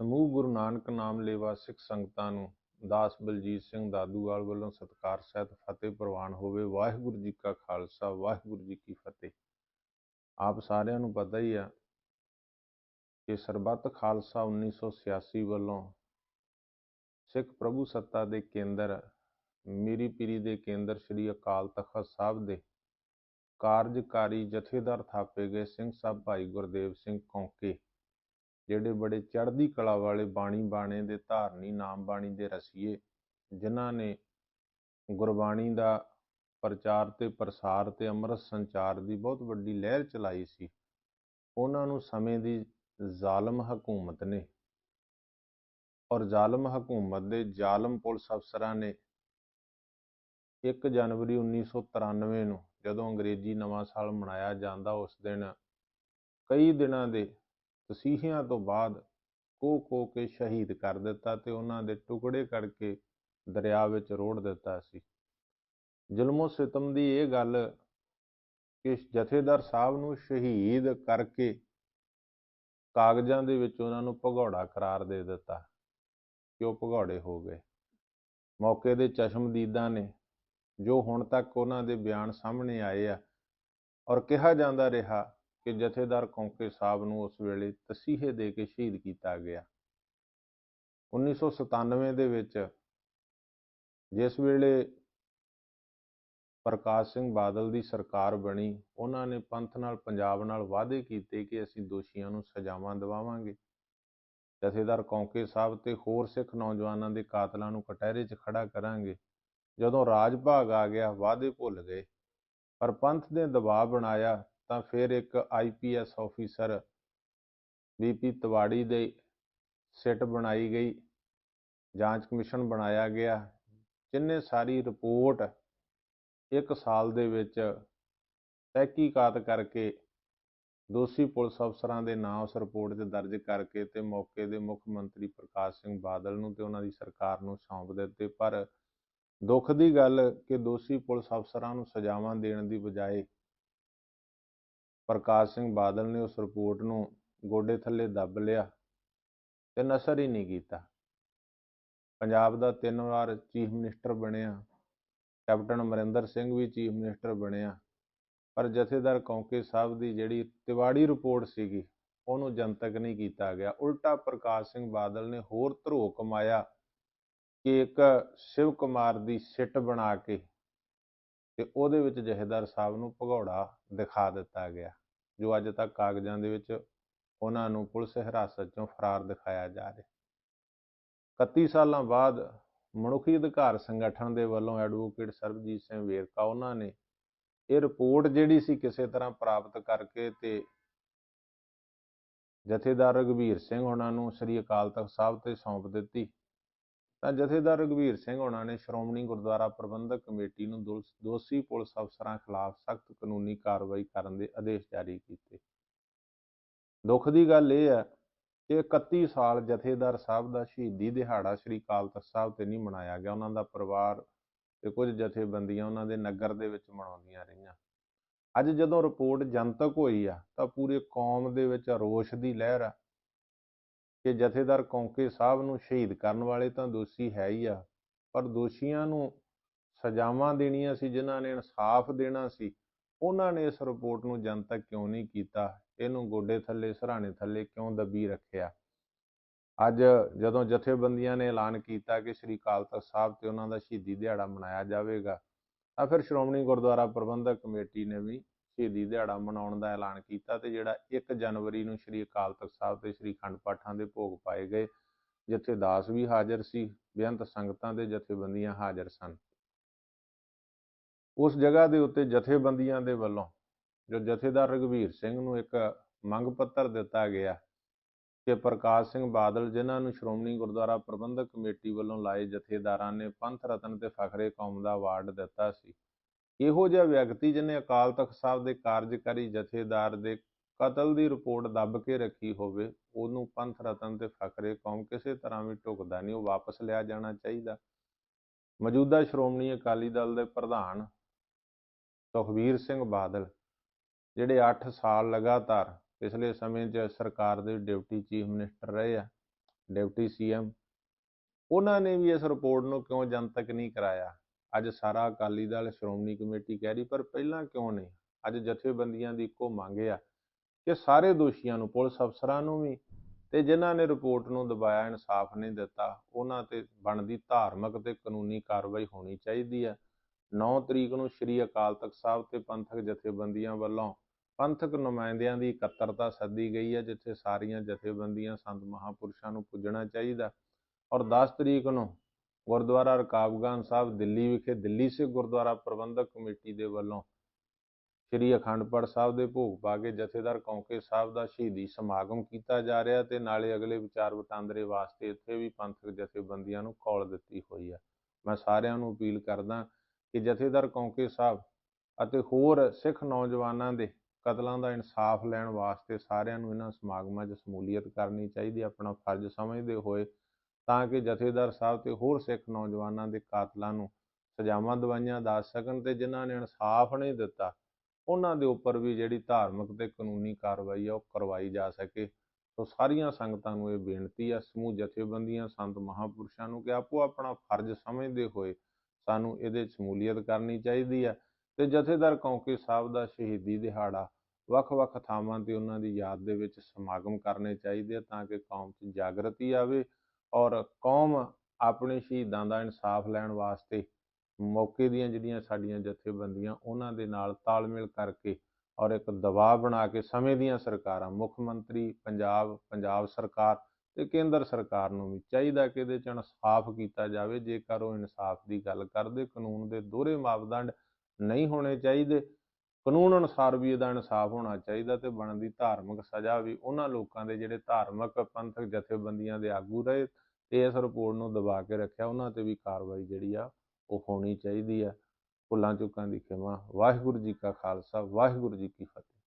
ਸਮੂਹ ਗੁਰੂ ਨਾਨਕ ਨਾਮ ਲੇਵਾ ਸਿੱਖ ਸੰਗਤਾਂ ਨੂੰ ਦਾਸ ਬਲਜੀਤ ਸਿੰਘ ਦਾਦੂਵਾਲ ਵੱਲੋਂ ਸਤਿਕਾਰ, ਸਹਿਤ ਫਤਿਹ ਪ੍ਰਵਾਨ ਹੋਵੇ। ਵਾਹਿਗੁਰੂ ਜੀ ਕਾ ਖਾਲਸਾ, ਵਾਹਿਗੁਰੂ ਜੀ ਕੀ ਫਤਿਹ। ਆਪ ਸਾਰਿਆਂ ਨੂੰ ਪਤਾ ਹੀ ਆ ਕਿ ਸਰਬੱਤ ਖਾਲਸਾ 1986 ਵੱਲੋਂ ਸਿੱਖ ਪ੍ਰਭੂ ਸੱਤਾ ਦੇ ਕੇਂਦਰ, ਮੀਰੀ ਪੀਰੀ ਦੇ ਕੇਂਦਰ ਸ੍ਰੀ ਅਕਾਲ ਤਖਤ ਸਾਹਿਬ ਦੇ ਕਾਰਜਕਾਰੀ ਜਥੇਦਾਰ ਥਾਪੇ ਗਏ ਸਿੰਘ ਸਾਹਿਬ ਭਾਈ ਗੁਰਦੇਵ ਸਿੰਘ ਕੌਂਕੇ। ਜਿਹੜੇ ਬੜੇ ਚੜ੍ਹਦੀ ਕਲਾ ਵਾਲੇ ਬਾਣੀ ਬਾਣੇ ਦੇ ਧਾਰਨੀ ਨਾਮ ਬਾਣੀ ਦੇ ਰਸੀਏ, ਜਿਨ੍ਹਾਂ ਨੇ ਗੁਰਬਾਣੀ ਦਾ ਪ੍ਰਚਾਰ ਤੇ ਪ੍ਰਸਾਰ ਤੇ ਅੰਮ੍ਰਿਤ ਸੰਚਾਰ ਦੀ ਬਹੁਤ ਵੱਡੀ ਲਹਿਰ ਚਲਾਈ ਸੀ, ਉਹਨਾਂ ਨੂੰ ਸਮੇਂ ਦੀ ਜ਼ਾਲਮ ਹਕੂਮਤ ਨੇ। ਔਰ ਜ਼ਾਲਮ ਹਕੂਮਤ ਦੇ ਜ਼ਾਲਮ ਪੁਲਿਸ ਅਫਸਰਾਂ ਨੇ 1 ਜਨਵਰੀ 1993 ਨੂੰ ਜਦੋਂ ਅੰਗਰੇਜ਼ੀ ਨਵਾਂ ਸਾਲ ਮਨਾਇਆ ਜਾਂਦਾ, ਉਸ ਦਿਨ ਕਈ ਦਿਨਾਂ ਦੇ ਤਸੀਹਿਆਂ ਤੋਂ ਬਾਅਦ ਕੋ ਕੋ ਕੇ ਸ਼ਹੀਦ ਕਰ ਦਿੱਤਾ ਤੇ ਉਹਨਾਂ ਦੇ ਟੁਕੜੇ ਕਰਕੇ ਦਰਿਆ ਵਿੱਚ ਰੋੜ ਦਿੱਤਾ ਸੀ। ਜ਼ੁਲਮੋ ਸਿਤਮ ਦੀ ਇਹ ਗੱਲ ਕਿ ਜਥੇਦਾਰ ਸਾਹਿਬ ਨੂੰ ਸ਼ਹੀਦ ਕਰਕੇ ਕਾਗਜ਼ਾਂ ਦੇ ਵਿੱਚ ਉਹਨਾਂ ਨੂੰ ਭਗੌੜਾ ਕਰਾਰ ਦੇ ਦਿੱਤਾ ਕਿ ਉਹ ਭਗੌੜੇ ਹੋ ਗਏ। ਮੌਕੇ ਦੇ ਚਸ਼ਮਦੀਦਾਂ ਨੇ ਜੋ ਹੁਣ ਤੱਕ ਉਹਨਾਂ ਦੇ ਬਿਆਨ ਸਾਹਮਣੇ ਆਏ ਆ ਔਰ ਕਿਹਾ ਜਾਂਦਾ ਰਿਹਾ ਕਿ ਜਥੇਦਾਰ ਕੌਂਕੇ ਸਾਹਿਬ ਨੂੰ ਉਸ ਵੇਲੇ ਤਸੀਹੇ ਦੇ ਕੇ ਸ਼ਹੀਦ ਕੀਤਾ ਗਿਆ। 1997 ਦੇ ਵਿੱਚ ਜਿਸ ਵੇਲੇ ਪ੍ਰਕਾਸ਼ ਸਿੰਘ ਬਾਦਲ ਦੀ ਸਰਕਾਰ ਬਣੀ, ਉਹਨਾਂ ਨੇ ਪੰਥ ਨਾਲ, ਪੰਜਾਬ ਨਾਲ ਵਾਅਦੇ ਕੀਤੇ ਕਿ ਅਸੀਂ ਦੋਸ਼ੀਆਂ ਨੂੰ ਸਜ਼ਾਵਾਂ ਦਿਵਾਵਾਂਗੇ। ਜਥੇਦਾਰ ਕੌਂਕੇ ਸਾਹਿਬ ਤੇ ਹੋਰ ਸਿੱਖ ਨੌਜਵਾਨਾਂ ਦੇ ਕਾਤਲਾਂ ਨੂੰ ਕਟਹਿਰੇ 'ਚ ਖੜਾ ਕਰਾਂਗੇ। ਜਦੋਂ ਰਾਜ ਭਾਗ ਆ ਗਿਆ, ਵਾਅਦੇ ਭੁੱਲ ਗਏ। ਪਰ ਪੰਥ ਨੇ ਦਬਾਅ ਬਣਾਇਆ ਤਾਂ ਫਿਰ ਇੱਕ ਆਈਪੀਐਸ ਆਫੀਸਰ ਬੀਪੀ ਤਿਵਾੜੀ ਦੇ ਸਿੱਟ ਬਣਾਈ ਗਈ, ਜਾਂਚ ਕਮਿਸ਼ਨ ਬਣਾਇਆ ਗਿਆ, ਜਿੰਨੇ ਸਾਰੀ ਰਿਪੋਰਟ ਇੱਕ ਸਾਲ ਦੇ ਵਿੱਚ ਤਹਿਕੀਕਾਤ ਕਰਕੇ ਦੋਸ਼ੀ ਪੁਲਿਸ ਅਫਸਰਾਂ ਦੇ ਨਾਂ ਉਸ ਰਿਪੋਰਟ 'ਚ ਦਰਜ ਕਰਕੇ ਤੇ ਮੌਕੇ ਦੇ ਮੁੱਖ ਮੰਤਰੀ ਪ੍ਰਕਾਸ਼ ਸਿੰਘ ਬਾਦਲ ਨੂੰ ਤੇ ਉਹਨਾਂ ਦੀ ਸਰਕਾਰ ਨੂੰ ਸੌਂਪ ਦਿੱਤੇ। ਪਰ ਦੁੱਖ ਦੀ ਗੱਲ ਕਿ ਦੋਸ਼ੀ ਪੁਲਿਸ ਅਫਸਰਾਂ ਨੂੰ ਸਜ਼ਾਵਾਂ ਦੇਣ ਦੀ ਬਜਾਏ ਪ੍ਰਕਾਸ਼ ਸਿੰਘ ਬਾਦਲ ਨੇ ਉਸ ਰਿਪੋਰਟ ਨੂੰ ਗੋਡੇ ਥੱਲੇ ਦੱਬ ਲਿਆ ਤੇ ਨਸਰ ਹੀ ਨਹੀਂ ਕੀਤਾ। ਪੰਜਾਬ ਦਾ ਤਿੰਨ ਵਾਰ ਚੀਫ ਮਿਨਿਸਟਰ ਬਣਿਆ, ਕੈਪਟਨ ਅਮਰਿੰਦਰ ਸਿੰਘ ਵੀ ਚੀਫ ਮਿਨਿਸਟਰ ਬਣਿਆ, ਪਰ ਜਥੇਦਾਰ ਕੌਂਕੇ ਸਾਹਿਬ ਦੀ ਜਿਹੜੀ ਤਿਵਾੜੀ ਰਿਪੋਰਟ ਸੀਗੀ, ਉਹਨੂੰ ਜਨਤਕ ਨਹੀਂ ਕੀਤਾ ਗਿਆ। ਉਲਟਾ ਪ੍ਰਕਾਸ਼ ਸਿੰਘ ਬਾਦਲ ਨੇ ਹੋਰ ਧਰੋ ਕਮਾਇਆ ਕਿ ਇੱਕ ਸ਼ਿਵ ਕੁਮਾਰ ਦੀ ਸਿੱਟ ਬਣਾ ਕੇ ਤੇ ਉਹਦੇ ਵਿੱਚ ਜਥੇਦਾਰ ਸਾਹਿਬ ਨੂੰ ਭਗੌੜਾ ਦਿਖਾ ਦਿੱਤਾ ਗਿਆ, ਜੋ ਅੱਜ ਤੱਕ ਕਾਗਜ਼ਾਂ ਦੇ ਵਿੱਚ ਉਹਨਾਂ ਨੂੰ ਪੁਲਿਸ ਹਿਰਾਸਤ ਚੋਂ ਫਰਾਰ ਦਿਖਾਇਆ ਜਾ ਰਿਹਾ। 31 ਸਾਲਾਂ ਬਾਅਦ ਮਨੁੱਖੀ ਅਧਿਕਾਰ ਸੰਗਠਨ ਦੇ ਵੱਲੋਂ ਐਡਵੋਕੇਟ ਸਰਬਜੀਤ ਸਿੰਘ ਵੇਰਕਾ, ਉਹਨਾਂ ਨੇ ਇਹ ਰਿਪੋਰਟ ਜਿਹੜੀ ਸੀ ਕਿਸੇ ਤਰ੍ਹਾਂ ਪ੍ਰਾਪਤ ਕਰਕੇ ਤੇ ਜਥੇਦਾਰ ਰਗਵੀਰ ਸਿੰਘ ਉਹਨਾਂ ਨੂੰ ਸ੍ਰੀ ਅਕਾਲ ਤਖਤ ਸਾਹਿਬ ਤੇ ਸੌਂਪ ਦਿੱਤੀ। ਤਾਂ ਜਥੇਦਾਰ ਰਗਵੀਰ ਸਿੰਘ ਹੋਣਾ ਨੇ ਸ਼੍ਰੋਮਣੀ ਗੁਰਦੁਆਰਾ ਪ੍ਰਬੰਧਕ ਕਮੇਟੀ ਨੂੰ ਦੋਸ਼ੀ ਪੁਲਿਸ ਅਫਸਰਾਂ ਖਿਲਾਫ ਸਖਤ ਕਾਨੂੰਨੀ ਕਾਰਵਾਈ ਕਰਨ ਦੇ ਆਦੇਸ਼ ਜਾਰੀ ਕੀਤੇ। ਦੁੱਖ ਦੀ ਗੱਲ ਇਹ ਹੈ ਕਿ 31 ਸਾਲ ਜਥੇਦਾਰ ਸਾਹਿਬ ਦਾ ਸ਼ਹੀਦੀ ਦਿਹਾੜਾ ਸ੍ਰੀ ਅਕਾਲ ਤਖਤ ਸਾਹਿਬ ਤੇ ਨਹੀਂ ਮਨਾਇਆ ਗਿਆ। ਉਹਨਾਂ ਦਾ ਪਰਿਵਾਰ ਤੇ ਕੁਝ ਜਥੇਬੰਦੀਆਂ ਉਹਨਾਂ ਦੇ ਨਗਰ ਦੇ ਵਿੱਚ ਮਨਾਉਂਦੀਆਂ ਰਹੀਆਂ। ਅੱਜ ਜਦੋਂ ਰਿਪੋਰਟ ਜਨਤਕ ਹੋਈ ਆ ਤਾਂ ਪੂਰੇ ਕੌਮ ਦੇ ਵਿੱਚ ਰੋਸ਼ ਦੀ ਲਹਿਰ ਆ। ਕਿ ਜਥੇਦਾਰ ਕੌਂਕੇ ਸਾਹਿਬ ਨੂੰ ਸ਼ਹੀਦ ਕਰਨ ਵਾਲੇ ਤਾਂ ਦੋਸ਼ੀ ਹੈ ਹੀ ਆ, ਪਰ ਦੋਸ਼ੀਆਂ ਨੂੰ ਸਜ਼ਾਵਾਂ ਦੇਣੀਆਂ ਸੀ, ਜਿਨ੍ਹਾਂ ਨੇ ਇਨਸਾਫ ਦੇਣਾ ਸੀ, ਉਹਨਾਂ ਨੇ ਇਸ ਰਿਪੋਰਟ ਨੂੰ ਜਨਤਕ ਕਿਉਂ ਨਹੀਂ ਕੀਤਾ? ਇਹਨੂੰ ਗੋਡੇ ਥੱਲੇ, ਸਰਾਣੇ ਥੱਲੇ ਕਿਉਂ ਦੱਬੀ ਰੱਖਿਆ? ਅੱਜ ਜਦੋਂ ਜਥੇਬੰਦੀਆਂ ਨੇ ਐਲਾਨ ਕੀਤਾ ਕਿ ਸ੍ਰੀ ਅਕਾਲ ਤਖਤ ਸਾਹਿਬ ਤੇ ਉਹਨਾਂ ਦਾ ਸ਼ਹੀਦੀ ਦਿਹਾੜਾ ਮਨਾਇਆ ਜਾਵੇਗਾ, ਤਾਂ ਫਿਰ ਸ਼੍ਰੋਮਣੀ ਗੁਰਦੁਆਰਾ ਪ੍ਰਬੰਧਕ ਕਮੇਟੀ ਨੇ ਵੀ ਸ਼ਹੀਦੀ ਦਿਹਾੜਾ ਮਨਾਉਣ ਦਾ ਐਲਾਨ ਕੀਤਾ ਤੇ ਜਿਹੜਾ 1 ਜਨਵਰੀ ਨੂੰ ਸ੍ਰੀ ਅਕਾਲ ਤਖਤ ਸਾਹਿਬ ਤੇ ਸ੍ਰੀ ਖੰਡ ਪਾਠਾਂ ਦੇ ਭੋਗ ਪਾਏ ਗਏ, ਜਿੱਥੇ ਦਾਸ ਵੀ ਹਾਜ਼ਰ ਸੀ, ਬੇਅੰਤ ਸੰਗਤਾਂ ਦੇ ਜਥੇਬੰਦੀਆਂ ਹਾਜ਼ਰ ਸਨ। ਉਸ ਜਗ੍ਹਾ ਦੇ ਉੱਤੇ ਜਥੇਬੰਦੀਆਂ ਦੇ ਵੱਲੋਂ ਜੋ ਜਥੇਦਾਰ ਰਗਵੀਰ ਸਿੰਘ ਨੂੰ ਇੱਕ ਮੰਗ ਪੱਤਰ ਦਿੱਤਾ ਗਿਆ ਕਿ ਪ੍ਰਕਾਸ਼ ਸਿੰਘ ਬਾਦਲ, ਜਿਨ੍ਹਾਂ ਨੂੰ ਸ਼੍ਰੋਮਣੀ ਗੁਰਦੁਆਰਾ ਪ੍ਰਬੰਧਕ ਕਮੇਟੀ ਵੱਲੋਂ ਲਾਏ ਜਥੇਦਾਰਾਂ ਨੇ ਪੰਥ ਰਤਨ ਤੇ ਫਖਰੇ ਕੌਮ ਦਾ ਅਵਾਰਡ ਦਿੱਤਾ ਸੀ ਇਹੋ ਜਿਹਾ ਵਿਅਕਤੀ ਜਿਹਨੇ ਅਕਾਲ ਤਖਤ ਸਾਹਿਬ ਦੇ ਕਾਰਜਕਾਰੀ ਜਥੇਦਾਰ ਦੇ ਕਤਲ ਦੀ ਰਿਪੋਰਟ ਦੱਬ ਕੇ ਰੱਖੀ ਹੋਵੇ, ਉਹਨੂੰ ਪੰਥ ਰਤਨ ਤੇ ਫਖਰੇ ਕੌਮ ਕਿਸੇ ਤਰ੍ਹਾਂ ਵੀ ਢੁਕਦਾ ਨਹੀਂ, ਉਹ ਵਾਪਸ ਲਿਆ ਜਾਣਾ ਚਾਹੀਦਾ। ਮੌਜੂਦਾ ਸ਼੍ਰੋਮਣੀ ਅਕਾਲੀ ਦਲ ਦੇ ਪ੍ਰਧਾਨ ਸੁਖਵੀਰ ਸਿੰਘ ਬਾਦਲ, ਜਿਹੜੇ 8 ਸਾਲ ਲਗਾਤਾਰ ਪਿਛਲੇ ਸਮੇਂ 'ਚ ਸਰਕਾਰ ਦੇ ਡਿਪਟੀ ਚੀਫ ਮਿਨਿਸਟਰ ਰਹੇ ਆ, ਡਿਪਟੀ ਸੀਐਮ, ਉਹਨਾਂ ਨੇ ਵੀ ਇਸ ਰਿਪੋਰਟ ਨੂੰ ਕਿਉਂ ਜਨਤਕ ਨਹੀਂ ਕਰਾਇਆ? ਅੱਜ ਸਾਰਾ ਅਕਾਲੀ ਦਲ ਸ਼੍ਰੋਮਣੀ ਕਮੇਟੀ ਕਹਿ ਰਹੀ, ਪਰ ਪਹਿਲਾਂ ਕਿਉਂ ਨਹੀਂ? ਅੱਜ ਜਥੇਬੰਦੀਆਂ ਦੀ ਇੱਕੋ ਮੰਗ ਆ ਕਿ ਸਾਰੇ ਦੋਸ਼ੀਆਂ ਨੂੰ, ਪੁਲਿਸ ਅਫਸਰਾਂ ਨੂੰ ਵੀ ਤੇ ਜਿਨ੍ਹਾਂ ਨੇ ਰਿਪੋਰਟ ਨੂੰ ਦਬਾਇਆ, ਇਨਸਾਫ ਨਹੀਂ ਦਿੱਤਾ, ਉਹਨਾਂ ਤੇ ਬਣਦੀ ਧਾਰਮਿਕ ਤੇ ਕਾਨੂੰਨੀ ਕਾਰਵਾਈ ਹੋਣੀ ਚਾਹੀਦੀ ਹੈ 9 ਤਰੀਕ ਨੂੰ ਸ੍ਰੀ ਅਕਾਲ ਤਖਤ ਸਾਹਿਬ ਤੇ ਪੰਥਕ ਜਥੇਬੰਦੀਆਂ ਵੱਲੋਂ ਪੰਥਕ ਨੁਮਾਇੰਦਿਆਂ ਦੀ ਇਕੱਤਰਤਾ ਸੱਦੀ ਗਈ ਹੈ ਜਿੱਥੇ ਸਾਰੀਆਂ ਜਥੇਬੰਦੀਆਂ ਸੰਤ ਮਹਾਪੁਰਸ਼ਾਂ ਨੂੰ ਪੁੱਜਣਾ ਚਾਹੀਦਾ। ਔਰ 10 ਤਰੀਕ ਨੂੰ ਗੁਰਦੁਆਰਾ ਰਕਾਬਗੰਜ ਸਾਹਿਬ, ਦਿੱਲੀ ਵਿਖੇ, ਦਿੱਲੀ ਸਿੱਖ ਗੁਰਦੁਆਰਾ ਪ੍ਰਬੰਧਕ ਕਮੇਟੀ ਦੇ ਵੱਲੋਂ ਸ੍ਰੀ ਅਖੰਡ ਪਾਠ ਸਾਹਿਬ ਦੇ ਭੋਗ ਪਾ ਕੇ ਜਥੇਦਾਰ ਕੌਂਕੇ ਸਾਹਿਬ ਦਾ ਸ਼ਹੀਦੀ ਸਮਾਗਮ ਕੀਤਾ ਜਾ ਰਿਹਾ ਤੇ ਨਾਲੇ ਅਗਲੇ ਵਿਚਾਰ ਵਟਾਂਦਰੇ ਵਾਸਤੇ ਇੱਥੇ ਵੀ ਪੰਥਕ ਜਥੇਬੰਦੀਆਂ ਨੂੰ ਕਾਲ ਦਿੱਤੀ ਹੋਈ ਹੈ ਮੈਂ ਸਾਰਿਆਂ ਨੂੰ ਅਪੀਲ ਕਰਦਾ ਕਿ ਜਥੇਦਾਰ ਕੌਂਕੇ ਸਾਹਿਬ ਅਤੇ ਹੋਰ ਸਿੱਖ ਨੌਜਵਾਨਾਂ ਦੇ ਕਤਲਾਂ ਦਾ ਇਨਸਾਫ ਲੈਣ ਵਾਸਤੇ ਸਾਰਿਆਂ ਨੂੰ ਇਹਨਾਂ ਸਮਾਗਮਾਂ 'ਚ ਸ਼ਮੂਲੀਅਤ ਕਰਨੀ ਚਾਹੀਦੀ ਹੈ ਆਪਣਾ ਫਰਜ਼ ਸਮਝਦੇ ਹੋਏ ਤਾਂ ਕਿ ਜਥੇਦਾਰ ਸਾਹਿਬ ਤੇ ਹੋਰ ਸਿੱਖ ਨੌਜਵਾਨਾਂ ਦੇ ਕਾਤਲਾਂ ਨੂੰ ਸਜ਼ਾਵਾਂ ਦਵਾਈਆਂ ਦੱਸ ਸਕਣ ਤੇ ਜਿਨ੍ਹਾਂ ਨੇ ਇਨਸਾਫ ਨਹੀਂ ਦਿੱਤਾ, ਉਹਨਾਂ ਦੇ ਉੱਪਰ ਵੀ ਜਿਹੜੀ ਧਾਰਮਿਕ ਤੇ ਕਾਨੂੰਨੀ ਕਾਰਵਾਈ ਆ ਉਹ ਕਰਵਾਈ ਜਾ ਸਕੇ। ਸੋ ਸਾਰੀਆਂ ਸੰਗਤਾਂ ਨੂੰ ਇਹ ਬੇਨਤੀ ਆ, ਸਮੂਹ ਜਥੇਬੰਦੀਆਂ, ਸੰਤ ਮਹਾਪੁਰਸ਼ਾਂ ਨੂੰ ਕਿ ਆਪੋ ਆਪਣਾ ਫਰਜ਼ ਸਮਝਦੇ ਹੋਏ ਸਾਨੂੰ ਇਹਦੇ ਸ਼ਮੂਲੀਅਤ ਕਰਨੀ ਚਾਹੀਦੀ ਆ ਤੇ ਜਥੇਦਾਰ ਕੌਂਕੇ ਸਾਹਿਬ ਦਾ ਸ਼ਹੀਦੀ ਦਿਹਾੜਾ ਵੱਖ-ਵੱਖ ਥਾਵਾਂ ਤੇ ਉਹਨਾਂ ਦੀ ਯਾਦ ਦੇ ਵਿੱਚ ਸਮਾਗਮ ਕਰਨੇ ਚਾਹੀਦੇ ਆ ਤਾਂ ਕਿ ਕੌਮ 'ਚ ਜਾਗਰਤੀ ਆਵੇ ਔਰ ਕੌਮ ਆਪਣੇ ਸ਼ਹੀਦਾਂ ਦਾ ਇਨਸਾਫ ਲੈਣ ਵਾਸਤੇ ਮੌਕੇ ਦੀਆਂ ਜਿਹੜੀਆਂ ਸਾਡੀਆਂ ਜਥੇਬੰਦੀਆਂ, ਉਹਨਾਂ ਦੇ ਨਾਲ ਤਾਲਮੇਲ ਕਰਕੇ ਔਰ ਇੱਕ ਦਬਾਅ ਬਣਾ ਕੇ ਸਮੇਂ ਦੀਆਂ ਸਰਕਾਰਾਂ, ਮੁੱਖ ਮੰਤਰੀ, ਪੰਜਾਬ ਪੰਜਾਬ ਸਰਕਾਰ ਤੇ ਕੇਂਦਰ ਸਰਕਾਰ ਨੂੰ ਵੀ ਚਾਹੀਦਾ ਕਿ ਇਹਦੇ 'ਚ ਇਨਸਾਫ ਕੀਤਾ ਜਾਵੇ, ਜੇਕਰ ਉਹ ਇਨਸਾਫ ਦੀ ਗੱਲ ਕਰਦੇ, ਕਾਨੂੰਨ ਦੇ ਦੋਹਰੇ ਮਾਪਦੰਡ ਨਹੀਂ ਹੋਣੇ ਚਾਹੀਦੇ ਕਾਨੂੰਨ ਅਨੁਸਾਰ ਵੀ ਇਹਦਾ ਇਨਸਾਫ ਹੋਣਾ ਚਾਹੀਦਾ ਤੇ ਬਣਦੀ ਧਾਰਮਿਕ ਸਜ਼ਾ ਵੀ ਉਹਨਾਂ ਲੋਕਾਂ ਦੇ ਜਿਹੜੇ ਧਾਰਮਿਕ ਪੰਥਕ ਜਥੇਬੰਦੀਆਂ ਦੇ ਆਗੂ ਰਹੇ ਤੇ ਇਸ ਰਿਪੋਰਟ ਨੂੰ ਦਬਾ ਕੇ ਰੱਖਿਆ, ਉਹਨਾਂ ਤੇ ਵੀ ਕਾਰਵਾਈ ਜਿਹੜੀ ਆ ਉਹ ਹੋਣੀ ਚਾਹੀਦੀ ਆ। ਫੁੱਲਾਂ ਚੁੱਕਾਂ ਦੀ ਖਿਮਾ। ਵਾਹਿਗੁਰੂ ਜੀ ਕਾ ਖਾਲਸਾ, ਵਾਹਿਗੁਰੂ ਜੀ ਕੀ ਫਤਿਹ।